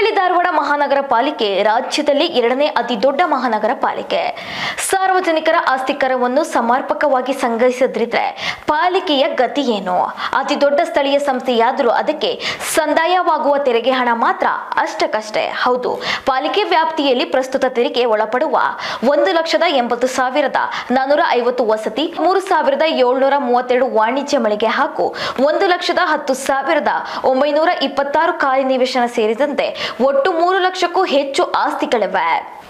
ಹುಬ್ಬಳ್ಳಿ ಧಾರವಾಡ ಮಹಾನಗರ ಪಾಲಿಕೆ ರಾಜ್ಯದಲ್ಲಿ ಎರಡನೇ ಅತಿ ದೊಡ್ಡ ಮಹಾನಗರ ಪಾಲಿಕೆ. ಸಾರ್ವಜನಿಕರ ಆಸ್ತಿ ಕರವನ್ನು ಸಮರ್ಪಕವಾಗಿ ಸಂಗ್ರಹಿಸದಿದ್ರೆ ಪಾಲಿಕೆಯ ಗತಿ ಏನು? ಅತಿ ದೊಡ್ಡ ಸ್ಥಳೀಯ ಸಂಸ್ಥೆಯಾದರೂ ಅದಕ್ಕೆ ಸಂದಾಯವಾಗುವ ತೆರಿಗೆ ಹಣ ಮಾತ್ರ ಅಷ್ಟಕ್ಕಷ್ಟೇ. ಹೌದು, ಪಾಲಿಕೆ ವ್ಯಾಪ್ತಿಯಲ್ಲಿ ಪ್ರಸ್ತುತ ತೆರಿಗೆ ಒಳಪಡುವ ಒಂದು ಲಕ್ಷದ ಎಂಬತ್ತು ಸಾವಿರದ ನಾನೂರ ಐವತ್ತು ವಸತಿ, ಮೂರು ಸಾವಿರದ ಏಳ್ನೂರ ಮೂವತ್ತೆರಡು ವಾಣಿಜ್ಯ ಮಳಿಗೆ ಹಾಗೂ ಒಂದು ಲಕ್ಷದ ಹತ್ತು ಸಾವಿರದ ಒಂಬೈನೂರ ಇಪ್ಪತ್ತಾರು ಕಾರ್ಯನಿವೇಶನ ಸೇರಿದಂತೆ ಒಟ್ಟು ಮೂರು ಲಕ್ಷಕ್ಕೂ ಹೆಚ್ಚು ಆಸ್ತಿಗಳಿವೆ.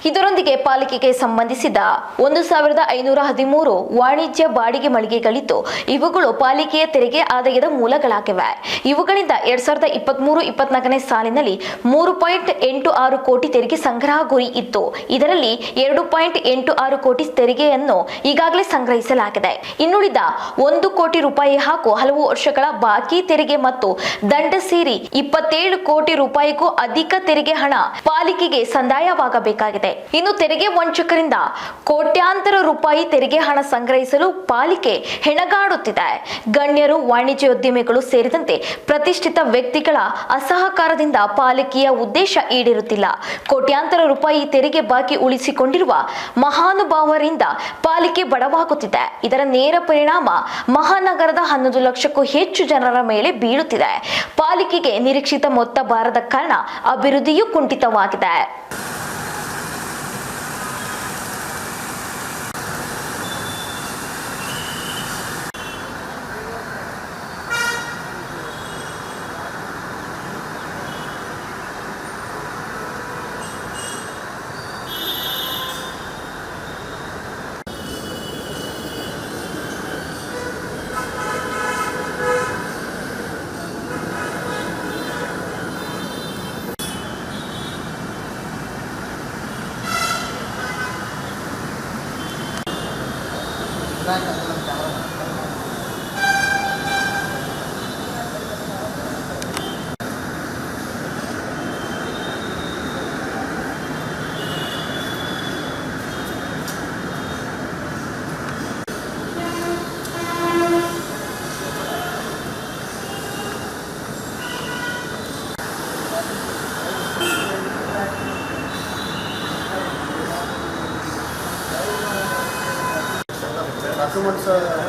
ಇದರೊಂದಿಗೆ ಪಾಲಿಕೆಗೆ ಸಂಬಂಧಿಸಿದ ಒಂದು ಸಾವಿರದ ಐನೂರ ಹದಿಮೂರು ವಾಣಿಜ್ಯ ಬಾಡಿಗೆ ಮಳಿಗೆಗಳಿದ್ದು, ಇವುಗಳು ಪಾಲಿಕೆಯ ತೆರಿಗೆ ಆದಾಯದ ಮೂಲಗಳಾಗಿವೆ. ಇವುಗಳಿಂದ ಎರಡ್ ಸಾವಿರದ ಇಪ್ಪತ್ಮೂರು ಇಪ್ಪತ್ನಾಲ್ಕನೇ ಸಾಲಿನಲ್ಲಿ ಮೂರು ಪಾಯಿಂಟ್ ಎಂಟು ಆರು ಕೋಟಿ ತೆರಿಗೆ ಸಂಗ್ರಹ ಗುರಿ ಇತ್ತು. ಇದರಲ್ಲಿ ಎರಡು ಪಾಯಿಂಟ್ ಎಂಟು ಆರು ಕೋಟಿ ತೆರಿಗೆಯನ್ನು ಈಗಾಗಲೇ ಸಂಗ್ರಹಿಸಲಾಗಿದೆ. ಇನ್ನುಳಿದ ಒಂದು ಕೋಟಿ ರೂಪಾಯಿ ಹಾಗೂ ಹಲವು ವರ್ಷಗಳ ಬಾಕಿ ತೆರಿಗೆ ಮತ್ತು ದಂಡ ಸೇರಿ ಇಪ್ಪತ್ತೇಳು ಕೋಟಿ ರೂಪಾಯಿಗೂ ಅಧಿಕ ತೆರಿಗೆ ಹಣ ಪಾಲಿಕೆಗೆ ಸಂದಾಯವಾಗಬೇಕಾಗಿದೆ. ಇನ್ನು ತೆರಿಗೆ ವಂಚಕರಿಂದ ಕೋಟ್ಯಾಂತರ ರೂಪಾಯಿ ತೆರಿಗೆ ಹಣ ಸಂಗ್ರಹಿಸಲು ಪಾಲಿಕೆ ಹೆಣಗಾಡುತ್ತಿದೆ. ಗಣ್ಯರು, ವಾಣಿಜ್ಯೋದ್ಯಮಿಗಳು ಸೇರಿದಂತೆ ಪ್ರತಿಷ್ಠಿತ ವ್ಯಕ್ತಿಗಳ ಅಸಹಕಾರದಿಂದ ಪಾಲಿಕೆಯ ಉದ್ದೇಶ ಈಡಿರುತ್ತಿಲ್ಲ. ಕೋಟ್ಯಾಂತರ ರೂಪಾಯಿ ತೆರಿಗೆ ಬಾಕಿ ಉಳಿಸಿಕೊಂಡಿರುವ ಮಹಾನುಭಾವರಿಂದ ಪಾಲಿಕೆ ಬಡವಾಗುತ್ತಿದೆ. ಇದರ ನೇರ ಪರಿಣಾಮ ಮಹಾನಗರದ ಹನ್ನೊಂದು ಲಕ್ಷಕ್ಕೂ ಹೆಚ್ಚು ಜನರ ಮೇಲೆ ಬೀಳುತ್ತಿದೆ. ಪಾಲಿಕೆಗೆ ನಿರೀಕ್ಷಿತ ಮೊತ್ತ ಬಾರದ ಕಾರಣ ಅಭಿವೃದ್ಧಿಯೂ ಕುಂಠಿತವಾಗಿದೆ. Vâng, Thank you. So much. Uh,